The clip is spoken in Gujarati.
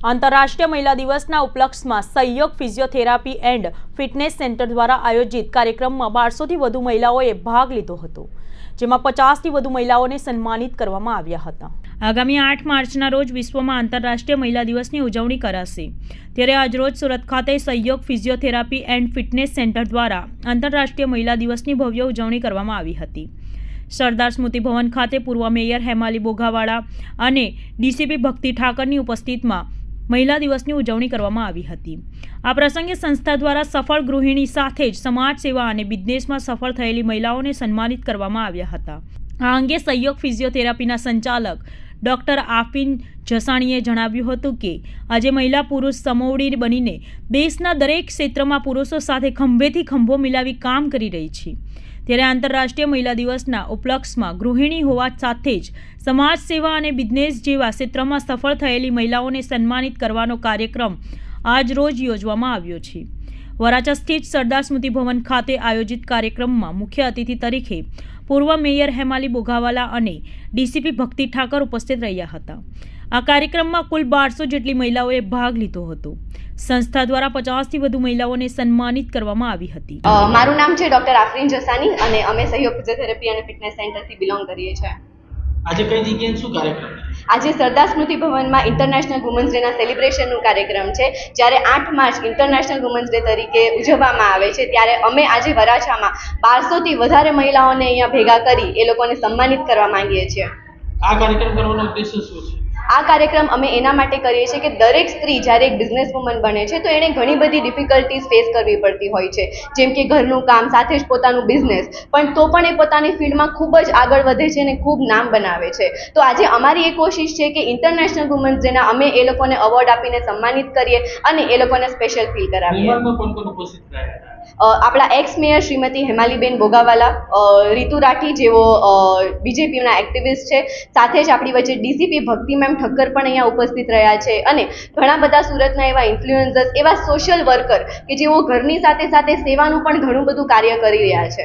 આંતરરાષ્ટ્રીય મહિલા દિવસના ઉપલક્ષમાં સહયોગ ફિઝિયોથેરાપી એન્ડ ફિટનેસ સેન્ટર દ્વારા આયોજિત કાર્યક્રમમાં બારસોથી વધુ મહિલાઓએ ભાગ લીધો હતો, જેમાં પચાસથી વધુ મહિલાઓને સન્માનિત કરવામાં આવ્યા હતા. આગામી આઠ માર્ચના રોજ વિશ્વમાં આંતરરાષ્ટ્રીય મહિલા દિવસની ઉજવણી કરાશે. ત્યારે આજરોજ સુરત ખાતે સહયોગ ફિઝિયોથેરાપી એન્ડ ફિટનેસ સેન્ટર દ્વારા આંતરરાષ્ટ્રીય મહિલા દિવસની ભવ્ય ઉજવણી કરવામાં આવી હતી. સરદાર સ્મૃતિ ભવન ખાતે પૂર્વ મેયર હેમાલી બોઘાવાળા અને ડીસીપી ભક્તિ ઠાકરની ઉપસ્થિતમાં મહિલા દિવસની ઉજવણી કરવામાં આવી હતી. આ પ્રસંગે સંસ્થા દ્વારા સફળ ગૃહિણી સાથે જ સમાજ સેવા અને બિઝનેસમાં સફળ થયેલી મહિલાઓને સન્માનિત કરવામાં આવ્યા હતા. આ અંગે સહયોગ ફિઝિયોથેરાપીના સંચાલક ડૉક્ટર આફિન જસાણીએ જણાવ્યું હતું કે, આજે મહિલા પુરુષ સમોવડી બનીને દેશના દરેક ક્ષેત્રમાં પુરુષો સાથે ખંભેથી ખંભો મિલાવી કામ કરી રહી છે. ત્યારે આંતરરાષ્ટ્રીય મહિલા દિવસના ઉપલક્ષમાં ગૃહિણી હોવા સાથે જ સમાજ સેવા અને બિઝનેસ જેવા ક્ષેત્રમાં સફળ થયેલી મહિલાઓને સન્માનિત કરવાનો કાર્યક્રમ આજ રોજ યોજવામાં આવ્યો છે. વરાછા સ્થિત સરદાર સ્મૃતિ ભવન ખાતે આયોજિત કાર્યક્રમમાં મુખ્ય અતિથિ તરીકે પૂર્વ મેયર હેમાલી બોઘાવાલા અને ડીસીપી ભક્તિ ઠાકર ઉપસ્થિત રહ્યા હતા. આ કાર્યક્રમમાં કુલ બારસો જેટલી મહિલાઓએ ભાગ લીધો હતો. સંસ્થા દ્વારા પચાસથી વધુ મહિલાઓને સન્માનિત કરવામાં આવી હતી. મારું નામ છે ડોક્ટર આફરીન જસાની અને અમે સહયોગ ફિઝિયોથેરાપી અને ફિટનેસ સેન્ટરથી બિલોંગ કરીએ છીએ. આજે કઈ જગ્યાએ શું કાર્યક્રમ? છે? આજે સરદાર સ્મૃતિ ભવનમાં ઇન્ટરનેશનલ વુમન્સ ડેના સેલિબ્રેશનનું કાર્યક્રમ છે. જ્યારે આઠ માર્ચ ઇન્ટરનેશનલ વુમન્સ ડે તરીકે ઉજવવામાં આવે છે, ત્યારે અમે આજે વરાછામાં બારસોથી વધારે મહિલાઓને અહીંયા ભેગા કરી એ લોકોને સન્માનિત કરવા માંગીએ છીએ. આ કાર્યક્રમ કરવાનો ઉદ્દેશ્ય શું છે? આ કાર્યક્રમ અમે એના માટે કરીએ છીએ કે દરેક સ્ત્રી જ્યારે એક બિઝનેસ વુમન બને છે, તો એણે ઘણી બધી ડિફિકલ્ટીઝ ફેસ કરવી પડતી હોય છે. જેમ કે ઘરનું કામ, સાથે જ પોતાનું બિઝનેસ પણ તો પણ એ પોતાની ફિલ્ડમાં ખૂબ જ આગળ વધે છે અને ખૂબ નામ બનાવે છે. તો આજે અમારી એ કોશિશ છે કે ઇન્ટરનેશનલ વુમન્સ જેના અમે એ લોકોને અવોર્ડ આપીને સન્માનિત કરીએ અને એ લોકોને સ્પેશિયલ ફીલ કરાવીએ. આપણા એક્સ મેયર શ્રીમતી હેમાલીબેન બોગાવાલા રીતુ રાઠી જેઓ બીજેપીના એક્ટિવિસ્ટ છે. સાથે જ આપણી વચ્ચે ડીસીપી ભક્તિ મેમ ઠક્કર પણ અહીંયા ઉપસ્થિત રહ્યા છે. અને ઘણા બધા સુરતના એવા ઇન્ફ્લુએન્સર્સ એવા સોશિયલ વર્કર કે જેઓ ઘરની સાથે સાથે સેવાનું પણ ઘણું બધું કાર્ય કરી રહ્યા છે.